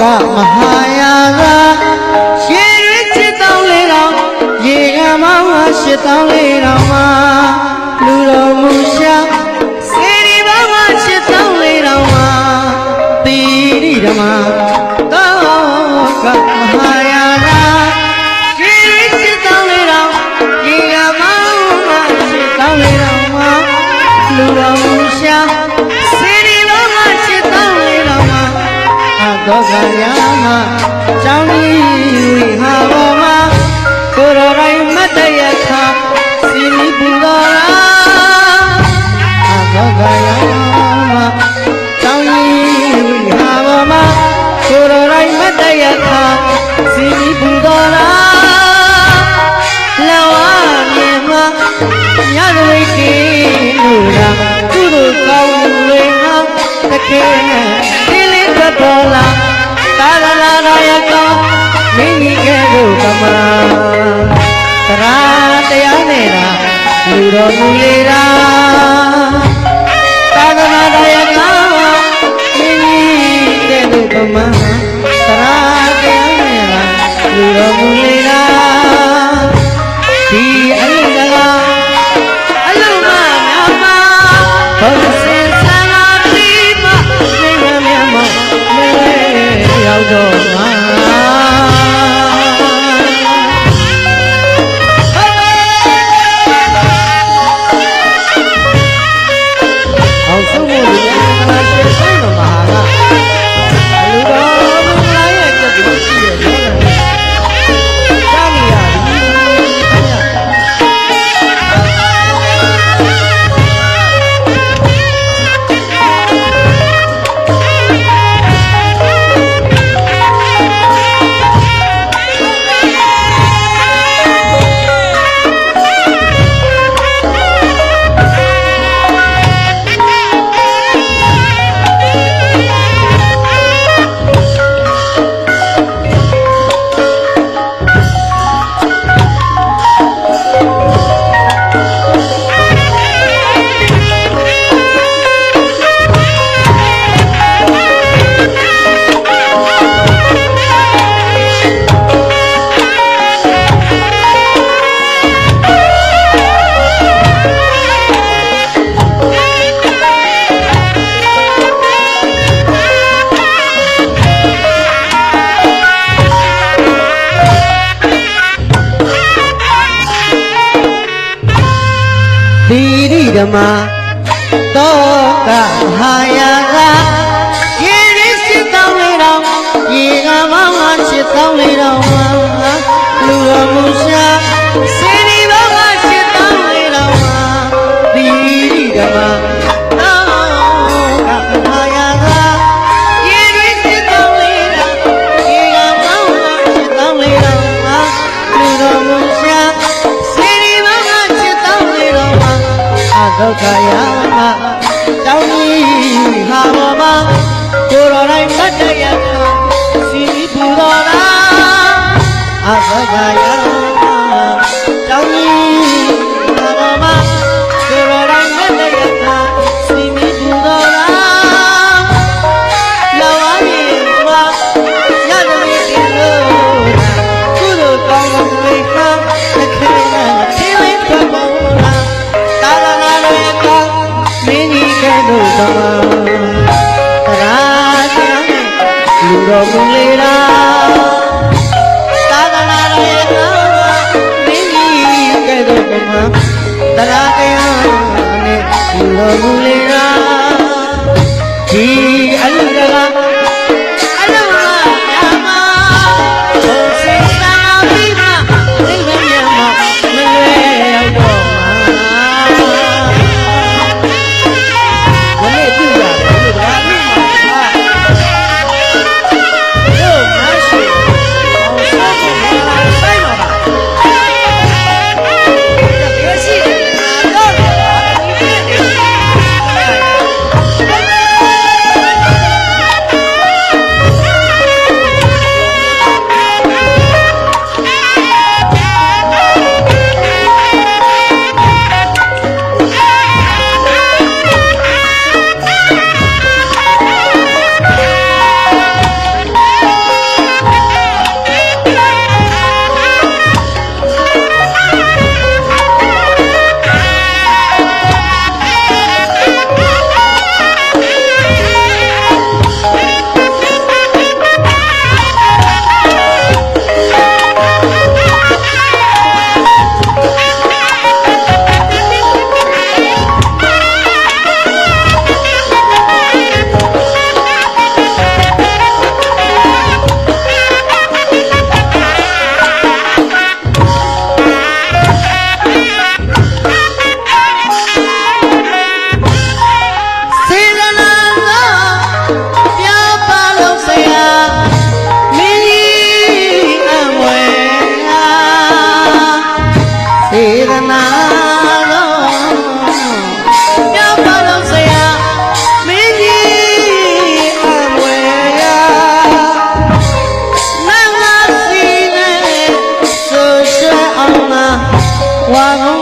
ကမဟာယာကရှည်ရစ်ချစ်တောင်းလေးတောင်ရေကမောင်းကရှစ်တောင်းလေးတောင် 这样啊。 တရာတရားနေတာလူတော်မူလေတာသာသနာတရားကမိမိတဲ့လူပမာတရာတရားနေတာလူတော်မူလေတာဒီအလုံးကလာအလုံးမများပါဘုရားစင်ဆန္ဒပြီးမှနေရမြတ်မနေရောက်တော့ ကမာတောကဟာယာကရေရစ်စစ်တောင်းလေးတော်ရေကမောင်းမှစစ်တောင်းလေးတော်မှာလူတော်မူ ဒုက္ခရောက် Wow.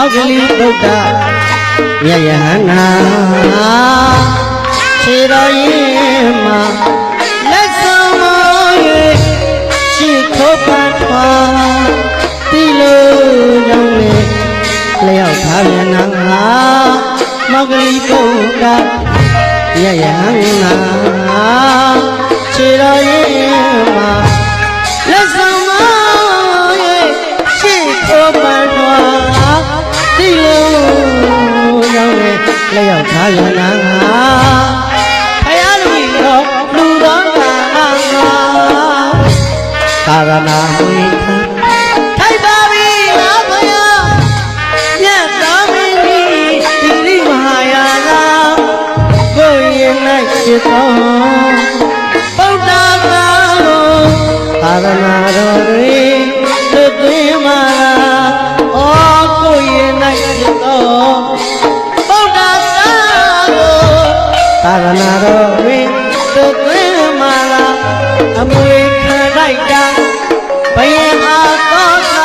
မောက္ကလိဗုဒ္ဓမြတ်ယဟန္တာခြေတော်ရင်မှာလက်ဆောင်မ၍ရှိခိုးပန်းထွားတိလို့ကြောင့်လေလျောက်ထားပြန်နာမောက္ကလိဗုဒ္ဓမြတ်ယဟန္တာခြေတော်ရင်မှာ လျောက်ထားပြန်နာဖယားလူကြီးတော်လူတော်ကသာရဏမွေခံထိုက်ပါပြီလားဖယားမြတ်သားမင်းကြီးဒီရိမဟာယာနာကိုယ်ရင်၌ဖြစ်သောဗုဒ္ဓသာတော်သာရဏ သာရဏတော်တွေသွတ်သွင်းမှာအမွေခံလိုက်တာဘယင်အားသောသာ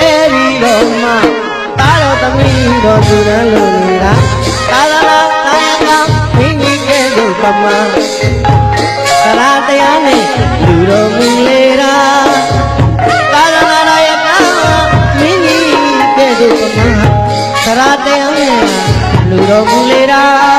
အဲ့ဒီတော့မှတားတော်သမီးတော်သူရန်လိုနေတာသာသနာတာယကမင်းကြီးကဲ့သို့ပမာသရတရားနဲ့လူတော်မူလေတာသာသနာတာယကမင်းကြီးကဲ့သို့ပမာသရတရားနဲ့လူတော်မူလေတာ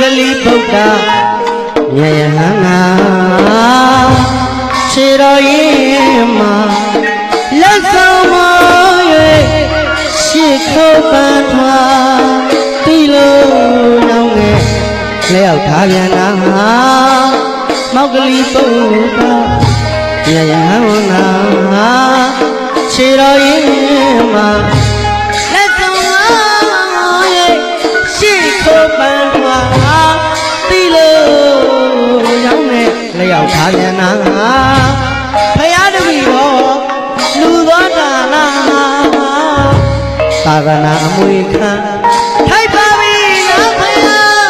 မောက္ကလိဗုဒ္ဓမြတ်ယဟန္တာခြေတော်ရင်မှာလက်ဆောင်မ၍ရှိခိုးပန်းထွားတိလို့နောင်ငယ်လျောက်ထားပြန်တာမောက္ကလိဗုဒ္ဓမြတ်ယဟန္တာခြေတော်ရင်မှာ နေလျောက်ထားပြန်နာဖယားတပည့်တော်လူတော်ဒါနာသာသနာအမွေခံထိုက်ပါပြီနော်ဖယား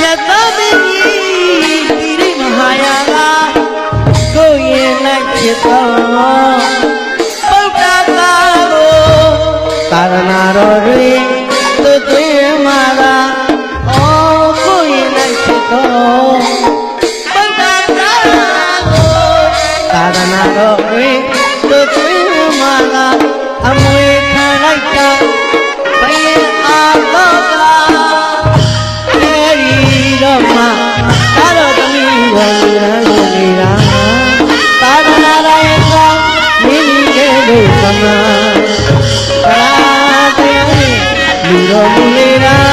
မြတ်သောမင်းကြီးဒီရိမဟာယာကကိုယ်ရင်၌ဖြစ်သောဗုဒ္ဓသာကိုသာသနာတော်တွင် တော်တွင်သွတ်သွင်းမှာသာအမွေခံလိုက်တာဘယင်အားသောသာအဲဒီတော့မှသာတော်သမီးကိုလူရန်ကိုနေတာသာသနာတော်ရဲ့ကောင်းမင်းကြီးကဲ့သို့ပမာဗလာတရားနဲ့လူတော်မူလေ